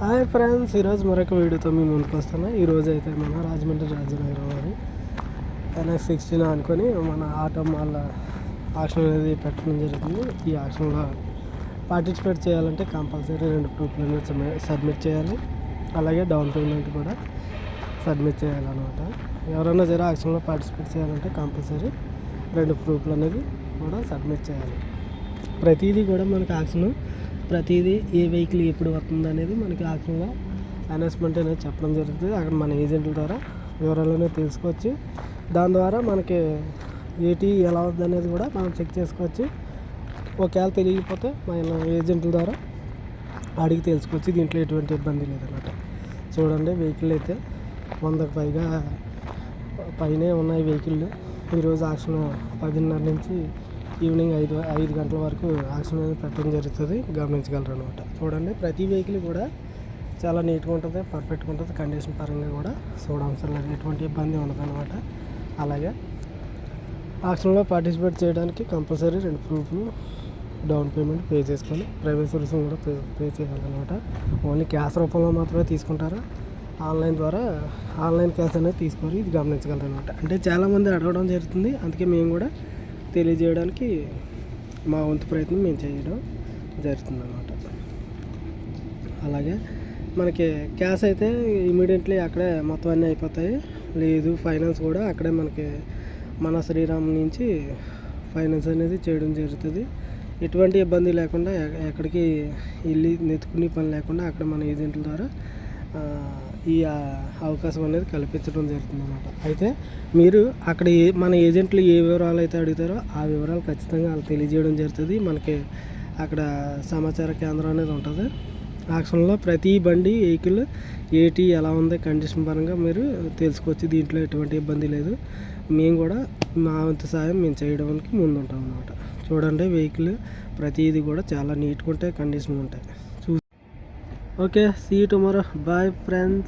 Hi friends ఈరోజు మరొక వీడియోతో మేము ముందుకు వస్తాను ఈరోజు అయితే మన రాజమండ్రి రాజనగరం అని ఎన్ఎస్ సిక్స్టీన్ అనుకొని మన ఆటో మాల్ ఆక్షన్ అనేది పెట్టడం జరుగుతుంది. ఈ ఆక్షన్లో పార్టిసిపేట్ చేయాలంటే కంపల్సరీ రెండు ప్రూఫ్లు అనేది సబ్మిట్ చేయాలి. అలాగే డౌన్ పేమెంట్ కూడా సబ్మిట్ చేయాలన్నమాట. ఎవరైనా సరే ఆక్షన్లో పార్టిసిపేట్ చేయాలంటే కంపల్సరీ రెండు ప్రూఫ్లు అనేది కూడా సబ్మిట్ చేయాలి. ప్రతిదీ కూడా మనకి ఆక్షన్ ప్రతిదీ ఏ వెహికల్ ఎప్పుడు వస్తుంది అనేది మనకి ఆక్షన్లో అనౌన్స్మెంట్ అనేది చెప్పడం జరుగుతుంది. అక్కడ మన ఏజెంట్ల ద్వారా వివరాలు తెలుసుకోవచ్చు. దాని ద్వారా మనకి ఏటీ ఎలా ఉంది అనేది కూడా మనం చెక్ చేసుకోవచ్చు. ఒకవేళ తెలియకపోతే మన ఏజెంట్ల ద్వారా అడిగి తెలుసుకోవచ్చు. దీంట్లో ఎటువంటి ఇబ్బంది లేదన్నమాట. చూడండి వెహికల్ అయితే వందకు పైగా పైనే ఉన్నాయి వెహికల్ ఈరోజు ఆక్షన్ పదిన్నర నుంచి ఈవినింగ్ ఐదు ఐదు గంటల వరకు ఆక్షన్ అనేది పెట్టడం జరుగుతుంది. గమనించగలరు అనమాట చూడండి ప్రతి వెహికల్ కూడా చాలా నీట్గా ఉంటుంది పర్ఫెక్ట్గా ఉంటుంది కండిషన్ పరంగా కూడా చూడవసరం లేదు ఎటువంటి ఇబ్బంది ఉండదు అనమాట అలాగే ఆక్షన్లో పార్టిసిపేట్ చేయడానికి కంపల్సరీ రెండు ప్రూఫ్లు డౌన్ పేమెంట్ పే చేసుకొని ప్రైవేట్ సర్వీస్ కూడా పే పే చేయాలన్నమాట. ఓన్లీ క్యాష్ రూపంలో మాత్రమే తీసుకుంటారు? ఆన్లైన్ ద్వారా ఆన్లైన్ క్యాష్ అనేది తీసుకొని ఇది గమనించగలరు అనమాట అంటే చాలామంది అడగడం జరుగుతుంది అందుకే మేము కూడా తెలియజేయడానికి మా వంతు ప్రయత్నం మేము చేయడం జరుగుతుంది అన్నమాట అలాగే మనకి క్యాష్ అయితే ఇమీడియట్లీ అక్కడే మొత్తం అన్నీ అయిపోతాయి. లేదు ఫైనాన్స్ కూడా అక్కడే మనకి మన శ్రీరామ్ నుంచి ఫైనాన్స్ అనేది చేయడం జరుగుతుంది. ఎటువంటి ఇబ్బంది లేకుండా ఎక్కడికి వెళ్ళి నెత్తుకునే పని లేకుండా అక్కడ మన ఏజెంట్ల ద్వారా ఈ అవకాశం అనేది కల్పించడం జరుగుతుంది అనమాట అయితే మీరు అక్కడ ఏ మన ఏజెంట్లు ఏ వివరాలు అయితే అడుగుతారో ఆ వివరాలు ఖచ్చితంగా వాళ్ళు తెలియజేయడం జరుగుతుంది. మనకి అక్కడ సమాచార కేంద్రం అనేది ఉంటుంది. ఆ క్షణంలో ప్రతి బండి వెహికల్ ఏటి ఎలా ఉంది కండిషన్ పరంగా మీరు తెలుసుకోవచ్చు. దీంట్లో ఎటువంటి ఇబ్బంది లేదు. మేము కూడా మా వంతు సాయం మేము చేయడానికి ముందు ఉంటాం అనమాట చూడండి వెహికల్ ప్రతిదీ కూడా చాలా నీట్గా ఉంటాయి కండిషన్ ఉంటాయి. okay see you tomorrow. Bye friends.